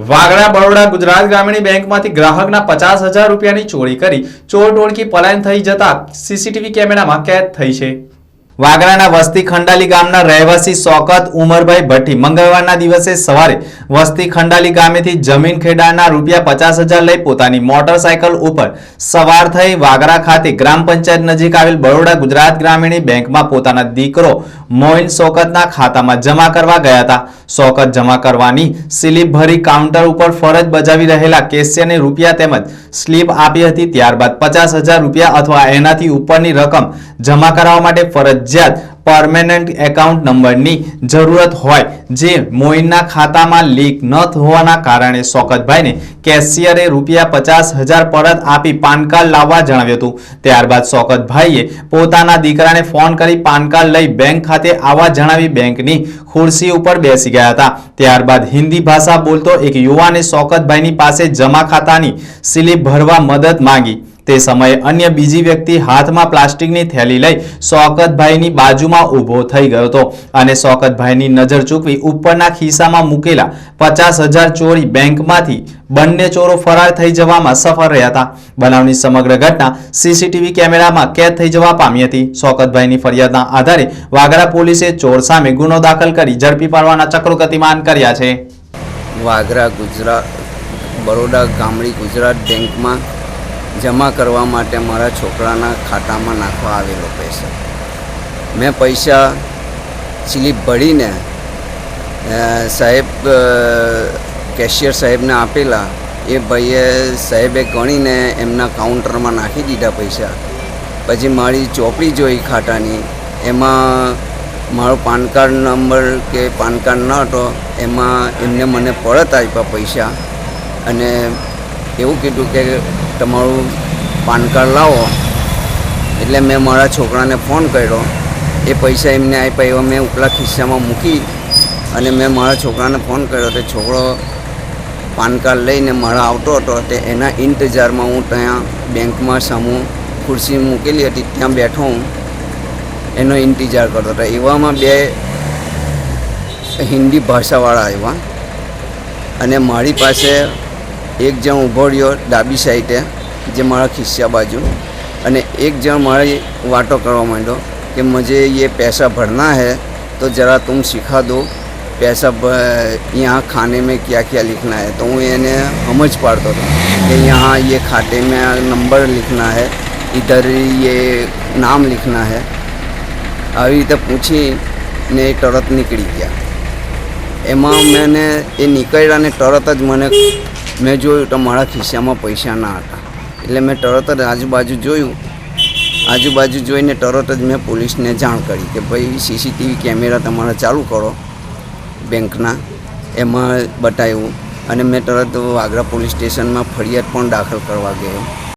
વાગડા બરોડા ગુજરાત ગ્રામીણ બેંકમાંથી ગ્રાહકના પચાસ હજાર રૂપિયાની ચોરી કરી ચોર ટોળકી પલાયન થઈ જતા સીસીટીવી કેમેરામાં કેદ થઈ છે. વાગરાના વસ્તી ખંડાલી ગામના રહેવાસી શોકત ઉમરભાઈ ભટ્ટી મંગળવારના દિવસે સવારે વસ્તી ખંડાલી ગામેથી જમીન ખેડાના રૂપિયા પચાસ હજાર લઈ પોતાની મોટરસાયકલ ઉપર સવાર થઈ વાગરા ખાતે ગ્રામ પંચાયત નજીક આવેલ બરોડા ગુજરાત ગ્રામીણ બેંકમાં પોતાના દીકરો મોઇન શોકતના ખાતામાં જમા કરવા ગયા હતા. શોકત જમા કરવાની સ્લીપ ભરી કાઉન્ટર ઉપર ફરજ બજાવી રહેલા કેશિયરને રૂપિયા તેમજ સ્લીપ આપી હતી. ત્યારબાદ પચાસ હજાર રૂપિયા અથવા એનાથી ઉપરની રકમ જમા કરાવવા માટે ફરજિયાત પરમેનન્ટ એકાઉન્ટ નંબરની જરૂરત હોય, જે મોઇનના ખાતામાં લીક ન હોવાના કારણે શોકતભાઈને કેશિયરે રૂપિયા પચાસ હજાર પરત આપી પાન કાર્ડ લાવવા જણાવ્યું હતું. ત્યારબાદ શોકતભાઈએ પોતાના દીકરાને ફોન કરી પાન કાર્ડ લઈ બેંક ખાતે આવવા જણાવી બેંકની ખુરશી ઉપર બેસી ગયા હતા. ત્યારબાદ હિન્દી ભાષા બોલતો એક યુવાને શોકતભાઈની પાસે જમા ખાતાની સ્લીપ ભરવા મદદ માંગી. તે સમયે અન્ય બીજી વ્યક્તિ હાથમાં પ્લાસ્ટિકની થેલી લઈ શોકતભાઈની બાજુમાં ઊભો થઈ ગયો હતો અને શોકતભાઈની નજર ચૂકવી ઉપરના ખિસ્સામાં મૂકેલા પચાસ ચોરી બેંકમાંથી બંને ચોરો ફરાર થઈ જવામાં સફળ રહ્યા હતા. બનાવની સમગ્ર ઘટના સીસીટીવી કેમેરામાં કેદ થઈ જવા પામી હતી. શોકતભાઈની ફરિયાદના આધારે વાગરા પોલીસે ચોર સામે ગુનો દાખલ કરી ઝડપી પાડવાના ચક્રો ગતિમાન કર્યા છે. વાગરા ગુજરાત, બરોડા ગામડી ગુજરાત બેંકમાં જમા કરવા માટે મારા છોકરાના ખાતામાં નાખવા આવેલો પૈસા. મેં પૈસા સ્લીપ ભરીને સાહેબ કેશિયર સાહેબને આપેલા. એ ભાઈએ સાહેબે ગણીને એમના કાઉન્ટરમાં નાખી દીધા પૈસા. પછી મારી ચોપડી જોઈ ખાતાની. એમાં મારો પાન કાર્ડ નંબર કે પાન કાર્ડ ન હતો, એમાં એમને મને પરત આપ્યા પૈસા. અને એવું કીધું કે તમારું પાન કાર્ડ લાવો. એટલે મેં મારા છોકરાને ફોન કર્યો. એ પૈસા એમને આપ્યા, એવા મેં ઉપલા ખિસ્સામાં મૂકી અને મેં મારા છોકરાને ફોન કર્યો તે છોકરો પાન કાર્ડ લઈને મારા આવતો હતો તે એના ઇંતજારમાં હું ત્યાં બેંકમાં સામું ખુરશી મૂકેલી હતી, ત્યાં બેઠો હું. એનો ઇંતજાર કરતો હતો. એવામાં બે હિન્દી ભાષાવાળા આવ્યા અને મારી પાસે એક જણ ઊભો રહ્યો ડાબી સાઈડે, જે મારા ખિસ્સા બાજુ. અને એક જણ મારે વાટો કરવા માંડ્યો કે મજે એ પૈસા ભરના है તો જરા તું શીખા દો, પૈસા यहाँ खाने में क्या क्या लिखना है तो હું એને સમજ પાડતો હતો કે यहाँ એ खाते में नंबर लिखना है इधर ये નામ लिखना है આવી રીતે પૂછી ને એ તરત નીકળી ગયા. એમાં મેને એ નીકળ્યા અને તરત જ મને મેં જોયું તો મારા ખિસ્સામાં પૈસા ના હતા. એટલે મેં તરત જ આજુબાજુ જોયું. આજુબાજુ જોઈને તરત જ મેં પોલીસને જાણ કરી કે ભાઈ સીસીટીવી કેમેરા તમારા ચાલુ કરો બેંકના. એમાં બતાવ્યું. અને મેં તરત વાગરા પોલીસ સ્ટેશનમાં ફરિયાદ પણ દાખલ કરવા ગયો.